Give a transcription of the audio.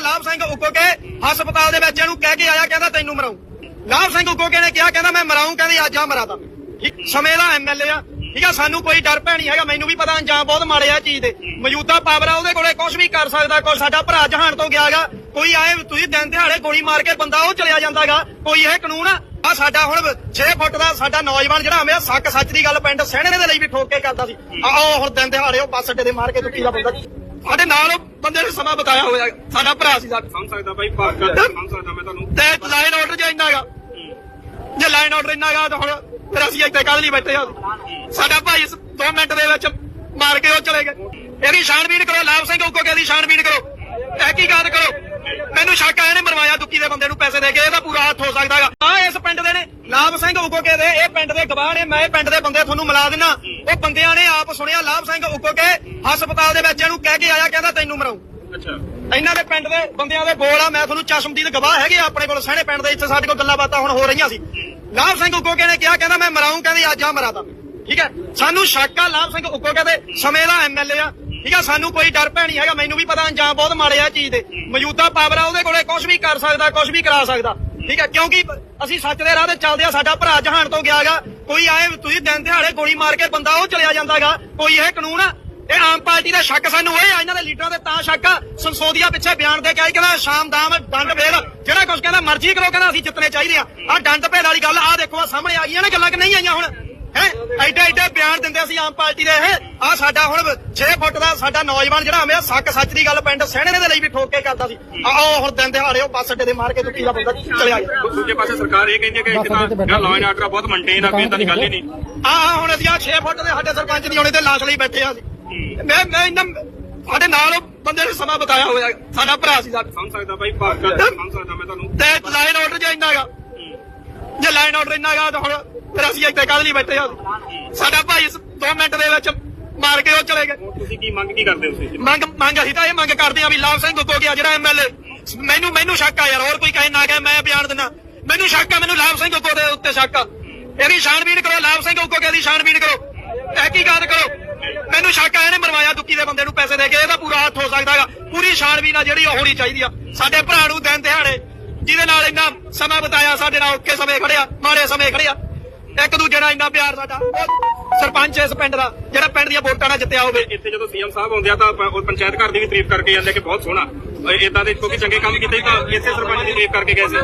ਲਾਭ ਸਿੰਘ ਉੱਕੋ ਕੇ ਹਸਪਤਾਲ ਦੇ ਵਿੱਚ ਇਹਨੂੰ ਕਹਿ ਕੇ ਆਇਆ, ਕਹਿੰਦਾ ਤੈਨੂੰ ਮਰਾਉ। ਲਾਭ ਸਿੰਘ ਉੱਕੋ ਕੇ ਨੇ ਕਿਹਾ, ਕਹਿੰਦਾ ਮੈਂ ਮਰਾਉਂ, ਕਹਿੰਦੀ ਅੱਜ ਆ ਮਰਾਦਾ ਠੀਕ, ਸਮੇਂ ਦਾ ਐਮਐਲਏ ਆ। ਠੀਕ ਆ, ਸਾਨੂੰ ਕੋਈ ਡਰ ਭੈ ਹੈਗਾ, ਮੈਨੂੰ ਵੀ ਪਤਾ ਅੰਜਾਮ ਬਹੁਤ ਮਾੜੇ ਆ ਚੀਜ਼ ਦੇ। ਮੌਜੂਦਾ ਪਾਵਰ ਆ, ਉਹਦੇ ਕੋਲੇ ਕੁਝ ਵੀ ਕਰ ਸਕਦਾ, ਕੋਈ ਸਾਡਾ ਭਰਾ ਜਹਾਨ ਤੋਂ ਗਿਆਗਾ ਕੋਈ ਆਏ, ਤੁਸੀਂ ਦਿਨ ਦਿਹਾੜੇ ਗੋਲੀ ਮਾਰ ਕੇ ਬੰਦਾ ਉਹ ਚਲਿਆ ਜਾਂਦਾਗਾ ਕੋਈ ਇਹ ਕਾਨੂੰਨ ਆ। ਆ ਸਾਡਾ ਹੁਣ 6 ਫੁੱਟ ਦਾ ਸਾਡਾ ਨੌਜਵਾਨ ਜਿਹੜਾ ਹਮੇਸ਼ਾ ਸੱਕ ਸੱਚ ਦੀ ਗੱਲ ਪਿੰਡ ਸਹਿਣੇ ਦੇ ਲਈ ਵੀ ਠੋਕ ਕੇ ਕਰਦਾ ਸੀ। ਆ ਹੁਣ ਦਿਨ ਦਿਹਾੜੇ ਉਹ ਬੱਸ ਅੱਡੇ ਦੇ ਮਾਰ ਕੇ ਦੁੱਕੀ ਦਾ ਬੰਦਾ। ਸਾਡੇ ਨਾਲ ਬੰਦੇ ਨੇ ਸਮਾਂ ਬਤਾਇਆ ਹੋਇਆ। ਸਾਡਾ ਭਰਾ ਸੀ ਸਾਡਾ। ਸਮਝ ਸਕਦਾ ਬਾਈ ਭਾਗ ਸਮਝ ਸਕਦਾ ਮੈਂ ਤੁਹਾਨੂੰ। ਤੇ ਲਾਈਨ ਆਰਡਰ ਜੇ ਇੰਨਾਗਾ ਜੇ ਲਾਈਨ ਆਰਡਰ ਇੰਨਾਗਾ ਤਾਂ ਹੁਣ ਫਿਰ ਅਸੀਂ ਇੱਥੇ ਕੱਲ ਨਹੀਂ ਬੈਠੇ ਹਾਂ। ਸਾਡਾ ਭਾਈ 2 ਮਿੰਟ ਦੇ ਵਿੱਚ ਮਾਰ ਕੇ ਉਹ ਚਲੇ ਗਏ। ਇਹਦੀ ਛਾਣਬੀਨ ਕਰੋ ਲਾਭ ਸਿੰਘ ਉੱਕੋ ਕੇ ਦੀ ਛਾਣਬੀਨ ਕਰੋ। ਤਹਿਕੀਕਾਤ ਕਰੋ। ਮੈਨੂੰ ਸ਼ੱਕ ਆ ਇਹਨੇ ਮਰਵਾਇਆ ਦੁੱਕੀ ਦੇ ਬੰਦੇ ਨੂੰ ਪੈਸੇ ਦੇ ਕੇ ਇਹਦਾ ਪੂਰਾ ਹੱਥ ਹੋ ਸਕਦਾਗਾ ਆ ਇਸ ਪਿੰਡ ਦੇ ਨੇ ਲਾਭ ਸਿੰਘ ਉੱਕੋ ਕੇ ਦੇ ਇਹ ਪਿੰਡ ਦੇ ਗਵਾਹ ਨੇ ਮੈਂ ਇਹ ਪਿੰਡ ਦੇ ਬੰਦੇ ਤੁਹਾਨੂੰ ਮਿਲਾ ਦਿੰਨਾ। ਉਹ ਬੰਦਿਆਂ ਨੇ ਆਪ ਸੁਣਿਆ ਲਾਭ ਸਿੰਘ ਉੱਕੋ ਕੇ ਹਸਪਤਾਲ ਦੇ ਵਿੱਚ ਇਹਨੂੰ ਕਹਿ ਕੇ ਆਇਆ ਕਹਿੰਦਾ ਤੈਨੂੰ ਮਰਾਉ ਅੱਛਾ। ਇਹਨਾਂ ਦੇ ਪਿੰਡ ਦੇ ਬੰਦਿਆਂ ਦੇ ਬੋਲ ਆ ਮੈਂ ਤੁਹਾਨੂੰ ਚਸ਼ਮਦੀਦ ਗਵਾਹ ਹੈਗੇ ਆਪਣੇ ਕੋਲ ਸਹਿਣੇ ਪਿੰਡ ਦੇ ਇੱਥੇ ਸਾਡੇ ਕੋਲ ਗੱਲਾਂ ਬਾਤਾਂ ਹੁਣ ਹੋ ਰਹੀਆਂ ਸੀ। ਲਾਭ ਸਿੰਘ ਉੱਕੋਕੇ ਨੇ ਕਿਹਾ ਕਹਿੰਦਾ ਮੈਂ ਮਰਾਉਂ ਕਹਿੰਦੀ ਅੱਜ ਆ ਮਰਾਦਾ ਠੀਕ ਹੈ? ਸਾਨੂੰ ਸ਼ੱਕ ਆ ਲਾਭ ਸਿੰਘ ਉੱਕੋਕੇ ਦੇ ਸਮੇਂ ਦਾ ਐਮਐਲਏ ਆ। ਠੀਕ ਆ ਸਾਨੂੰ ਕੋਈ ਡਰ ਭੈ ਨਹੀਂ ਹੈਗਾ ਮੈਨੂੰ ਵੀ ਪਤਾ ਅੰਜਾਮ ਬਹੁਤ ਮਾੜੇ ਆ ਚੀਜ਼ ਦੇ। ਮੌਜੂਦਾ ਪਾਵਰ ਆ ਉਹਦੇ ਕੋਲੇ ਕੁਝ ਵੀ ਕਰ ਸਕਦਾ ਕੁਝ ਵੀ ਕਰਾ ਸਕਦਾ। ਠੀਕ ਹੈ ਕਿਉਂਕਿ ਅਸੀਂ ਸੱਚ ਦੇ ਰਾਹ ਤੇ ਚੱਲਦੇ ਆ, ਸਾਡਾ ਭਰਾ ਜਹਾਨ ਤੋਂ ਗਿਆਗਾ ਕੋਈ ਆਏ, ਤੁਸੀਂ ਦਿਨ ਦਿਹਾੜੇ ਗੋਲੀ ਮਾਰ ਕੇ ਬੰਦਾ ਉਹ ਚਲਿਆ ਜਾਂਦਾਗਾ ਕੋਈ ਇਹ ਕਾਨੂੰਨ ਆ, ਇਹ ਆਮ ਪਾਰਟੀ ਦਾ ਸ਼ੱਕ ਸਾਨੂੰ ਇਹ ਆ, ਇਹਨਾਂ ਦੇ ਲੀਡਰਾਂ ਦੇ ਤਾਂ ਸ਼ੱਕ ਆ। ਸੰਸੋਦੀਆ ਪਿੱਛੇ ਬਿਆਨ ਦੇ ਕੇ ਆਈ ਕਹਿੰਦਾ ਸ਼ਾਮਦਾਮ ਦੰਡ ਭੇਦ ਜਿਹੜਾ ਕੁਝ ਕਹਿੰਦਾ ਮਰਜ਼ੀ ਕਰੋ, ਕਹਿੰਦਾ ਅਸੀਂ ਜਿੱਤਨੇ ਚਾਹੀਦੇ ਆ। ਆ ਦੰਡ ਭੇਦ ਵਾਲੀ ਗੱਲ ਆ ਦੇਖੋ ਆ ਸਾਹਮਣੇ ਆ ਗਈਆਂ ਨੇ ਗੱਲਾਂ ਕਿ ਨਹੀਂ ਆਈਆਂ ਹੁਣ? ਹੈ? ਐਡੇ ਐਡੇ ਬਿਆਨ ਦਿੰਦੇ ਅਸੀਂ ਆਮ ਪਾਰਟੀ ਦੇ ਇਹ। ਆ ਸਾਡਾ ਹੁਣ 6 ਫੁੱਟ ਦਾ ਸਾਡਾ ਨੌਜਵਾਨ ਜਿਹੜਾ ਹਮੇਸ਼ਾ ਸੱਕ ਸੱਚ ਦੀ ਗੱਲ ਪਿੰਡ ਸਹਿਣੇ ਦੇ ਲਈ ਵੀ ਠੋਕ ਕੇ ਕਰਦਾ ਸੀ। ਆ ਉਹ ਹੁਣ ਦਿਨ ਦਿਹਾੜੇ ਉਹ ਬੱਸ ਅੱਡੇ ਦੇ ਮਾਰ ਕੇ ਦੁੱਕੀ ਦਾ ਬੰਦਾ ਚਲਿਆ ਗਿਆ। ਦੂਜੇ ਪਾਸੇ ਸਰਕਾਰ ਇਹ ਕਹਿੰਦੀ ਹੈ ਕਿ ਜਿਹੜਾ ਲਾਅ ਐਂਡ ਆਰਡਰ ਬਹੁਤ ਮੇਨਟੇਨ ਆ ਕੋਈ ਇਦਾਂ ਦੀ ਗੱਲ ਹੀ ਨਹੀਂ। ਆ ਆ ਹੁਣ ਅਸੀਂ ਆ 6 ਫੁੱਟ ਦੇ ਸਾਡੇ ਸਰਪੰਚ ਦੀ ਹੁਣੇ ਤੇ ਲਾਸ਼ ਲਈ ਬੈਠੇ ਆ ਅਸੀਂ। ਮੈਂ ਮੈਂ ਇਹਨਾਂ ਸਾਡੇ ਨਾਲ ਬੰਦੇ ਨੇ ਸਮਾਂ ਬਤਾਇਆ ਹੋਇਆ। ਸਾਡਾ ਭਰਾ ਸੀ ਸਾਡਾ ਸਮਝ ਸਕਦਾ ਬਾਈ ਭਾਗ ਕਰ ਸਮਝ ਸਕਦਾ ਮੈਂ ਤੁਹਾਨੂੰ। ਤੇ ਲਾਈਨ ਆਰਡਰ ਜੇ ਇੰਨਾਗਾ ਜੇ ਲਾਈਨ ਆਰਡਰ ਇੰਨਾਗਾ ਤਾਂ ਹੁਣ ਫਿਰ ਅਸੀਂ ਇੱਥੇ ਕੱਲ ਨਹੀਂ ਬੈਠੇ ਹਾਂ? ਸਾਡਾ ਭਾਈ 2 ਮਿੰਟ ਦੇ ਵਿੱਚ ਮਾਰ ਕੇ ਉਹ ਚਲੇ ਗਏ। ਤੁਸੀਂ ਕੀ ਮੰਗ ਕੀ ਕਰਦੇ ਹੋ ਤੁਸੀਂ? ਮੰਗ ਮੰਗ ਅਸੀਂ ਤਾਂ ਇਹ ਮੰਗ ਕਰਦੇ ਆ ਵੀ ਲਾਭ ਸਿੰਘ ਕੋ ਗਿਆ ਜਿਹੜਾ ਐਮਐਲਏ ਮੈਨੂੰ ਮੈਨੂੰ ਸ਼ੱਕ ਆ ਯਾਰ ਹੋਰ ਕੋਈ ਕਹੇ ਨਾ ਕਹੇ ਮੈਂ ਬਿਆਨ ਦਿੰਦਾ। ਮੈਨੂੰ ਸ਼ੱਕ ਆ ਮੈਨੂੰ ਲਾਭ ਸਿੰਘ ਕੋ ਦੇ ਉੱਤੇ ਸ਼ੱਕ ਆ। ਇਹਦੀ ਛਾਣਬੀਨ ਕਰੋ ਲਾਭ ਸਿੰਘ ਕੇ ਦੀ ਛਾਣਬੀਨ ਕਰੋ। ਤਹਿਕੀਕਾਤ ਕਰੋ? ਮੈਨੂੰ ਸ਼ੱਕ ਆ ਇਹਨੇ ਮਰਵਾਇਆ ਦੁੱਕੀ ਦੇ ਬੰਦੇ ਨੂੰ ਪੈਸੇ ਦੇ ਕੇ ਇਹਦਾ ਪੂਰਾ ਹੱਥ ਹੋ ਸਕਦਾਗਾ ਪੂਰੀ ਛਾਣਬੀਨ ਆ ਜਿਹੜੀ ਉਹ ਹੋਣੀ ਚਾਹੀਦੀ ਆ। ਸਾਡੇ ਭਰਾ ਨੂੰ ਦਿਨ ਦਿਹਾੜੇ ਜਿਹਦੇ ਨਾਲ ਇੰਨਾ ਸਮਾਂ ਬਤਾਇਆ ਸਾਡੇ ਨਾਲ ਔਖੇ ਸਮੇਂ ਖੜਿਆ ਮਾੜੇ ਸਮੇਂ ਖੜਿਆ ਇੱਕ ਦੂਜੇ ਨਾਲ ਇੰਨਾ ਪਿਆਰ ਸਾਡਾ। ਸਰਪੰਚ ਇਸ ਪਿੰਡ ਦਾ ਜਿਹੜਾ ਪਿੰਡ ਦੀਆਂ ਵੋਟਾਂ ਨਾਲ ਜਿੱਤਿਆ ਹੋਵੇ। ਇੱਥੇ ਜਦੋਂ ਸੀਐਮ ਸਾਹਿਬ ਆਉਂਦੇ ਆ ਤਾਂ ਉਹ ਪੰਚਾਇਤ ਘਰ ਦੀ ਵੀ ਤਾਰੀਫ ਕਰਕੇ ਜਾਂਦੇ ਕਿ ਬਹੁਤ ਸੋਹਣਾ। ਇਦਾਂ ਦੇ ਕਿਉਂਕਿ ਚੰਗੇ ਕੰਮ ਕੀਤੇ ਤਾਂ ਇੱਥੇ ਸਰਪੰਚ ਦੀ ਤਾਰੀਫ ਕਰਕੇ ਗਏ ਸੀ।